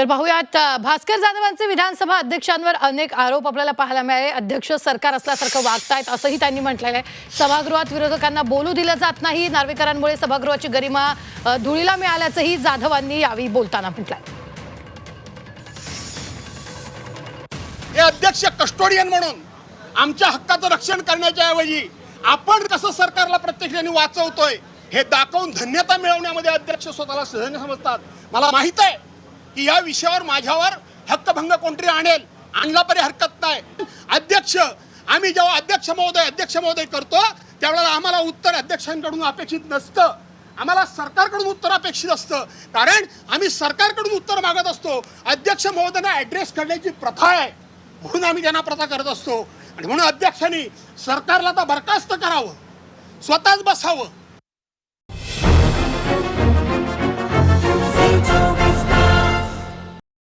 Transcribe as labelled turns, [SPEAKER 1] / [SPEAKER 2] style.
[SPEAKER 1] तर पाहूयात भास्कर जाधवांचे विधानसभा अध्यक्षांवर अनेक आरोप आपल्याला पाहायला मिळाले. अध्यक्ष सरकार असल्यासारखं वागतायत असंही त्यांनी म्हटलेलं आहे. सभागृहात विरोधकांना बोलू दिलं जात नाही. नार्वेकरांमुळे सभागृहाची गरिमा धुळीला मिळाल्याचंही जाधवांनी यावेळी बोलताना म्हटलंय.
[SPEAKER 2] हे अध्यक्ष कस्टोडियन म्हणून आमच्या हक्काचं रक्षण करण्याच्या ऐवजी आपण कसं सरकारला प्रत्यक्षाने वाचवतोय हे दाखवून धन्यता मिळवण्यामध्ये अध्यक्ष स्वतःला सहज समजतात. मला माहीत आहे की या विषयावर माझ्यावर हक्कभंग कोणतरी आणेल? आणला तरी हरकत नाही. अध्यक्ष आम्ही जेव्हा अध्यक्ष महोदय अध्यक्ष महोदय करतो त्यावेळेला आम्हाला उत्तर अध्यक्षांकडून अपेक्षित नसतं. आम्हाला सरकारकडून उत्तर अपेक्षित असतं. कारण आम्ही सरकारकडून उत्तर मागत असतो. अध्यक्ष महोदयांना ॲड्रेस करण्याची प्रथा आहे. म्हणून आम्ही त्यांना प्रथा करत असतो. आणि म्हणून अध्यक्षांनी सरकारला आता बरखास्त करावं. स्वतःच बसावं.